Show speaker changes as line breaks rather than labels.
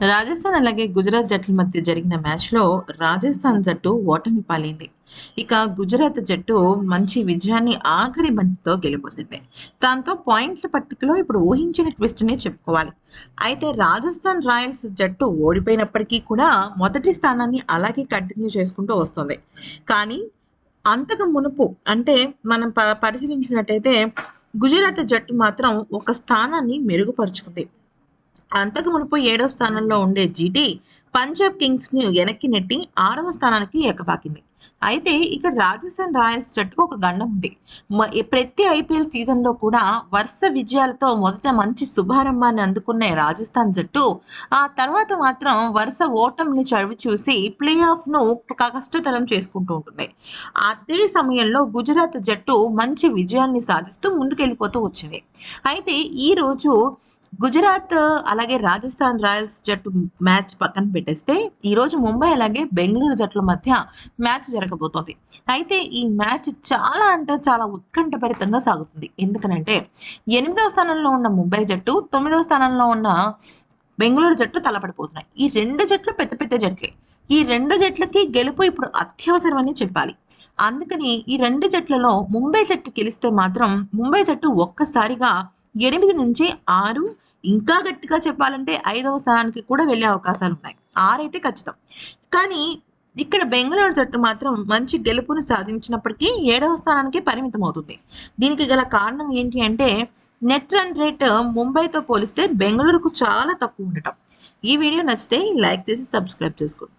రాజస్థాన్ అలాగే గుజరాత్ జట్ల మధ్య జరిగిన మ్యాచ్లో రాజస్థాన్ జట్టు ఓటమి పాలైంది. ఇక గుజరాత్ జట్టు మంచి విజయాన్ని ఆఖరి బంతితో గెలుపొందింది. దాంతో పాయింట్ల పట్టికలో ఇప్పుడు ఊహించిన ట్విస్ట్ నే చెప్పుకోవాలి. అయితే రాజస్థాన్ రాయల్స్ జట్టు ఓడిపోయినప్పటికీ కూడా మొదటి స్థానాన్ని అలాగే కంటిన్యూ చేసుకుంటూ వస్తుంది. కానీ అంతకు మునుపు అంటే మనం ప పరిశీలించినట్టయితే గుజరాత్ జట్టు మాత్రం ఒక స్థానాన్ని మెరుగుపరుచుకుంది. అంతకు మునుపు ఏడవ స్థానంలో ఉండే జీటీ పంజాబ్ కింగ్స్ని వెనక్కి నెట్టి ఆరవ స్థానానికి ఎక్కబాకింది అయితే ఇక్కడ రాజస్థాన్ రాయల్స్ జట్టుకు ఒక గండం ఉంది. ప్రతి ఐపీఎల్ సీజన్లో కూడా వరుస విజయాలతో మొదట మంచి శుభారంభాన్ని అందుకున్న రాజస్థాన్ జట్టు ఆ తర్వాత మాత్రం వరుస ఓటమిని చవి చూసి ప్లే ఆఫ్ను కష్టతరం చేసుకుంటూ ఉంటుంది. అదే సమయంలో గుజరాత్ జట్టు మంచి విజయాన్ని సాధిస్తూ ముందుకెళ్ళిపోతూ వచ్చింది. అయితే ఈ రోజు గుజరాత్ అలాగే రాజస్థాన్ రాయల్స్ జట్టు మ్యాచ్ పక్కన పెట్టేస్తే ఈ రోజు ముంబై అలాగే బెంగళూరు జట్ల మధ్య మ్యాచ్ జరగబోతోంది. అయితే ఈ మ్యాచ్ చాలా అంటే చాలా ఉత్కంఠభరితంగా సాగుతుంది. ఎందుకనంటే ఎనిమిదవ స్థానంలో ఉన్న ముంబై జట్టు తొమ్మిదవ స్థానంలో ఉన్న బెంగళూరు జట్టు తలపడిపోతున్నాయి. ఈ రెండు జట్లు పెద్ద పెద్ద జట్లే. ఈ రెండు జట్లకి గెలుపు ఇప్పుడు అత్యవసరమని చెప్పాలి. అందుకని ఈ రెండు జట్లలో ముంబై జట్టు గెలిస్తే మాత్రం ముంబై జట్టు ఒక్కసారిగా ఎనిమిది నుంచి ఆరు ఇంకా గట్టిగా చెప్పాలంటే ఐదవ స్థానానికి కూడా వెళ్ళే అవకాశాలు ఉన్నాయి. ఆరైతే ఖచ్చితం. కానీ ఇక్కడ బెంగళూరు జట్టు మాత్రం మంచి గెలుపును సాధించినప్పటికీ ఏడవ స్థానానికి పరిమితం అవుతుంది. దీనికి గల కారణం ఏంటి అంటే నెట్ రన్ రేట్ ముంబైతో పోలిస్తే బెంగళూరుకు చాలా తక్కువ ఉండటం. ఈ వీడియో నచ్చితే లైక్ చేసి సబ్స్క్రైబ్ చేసుకోండి.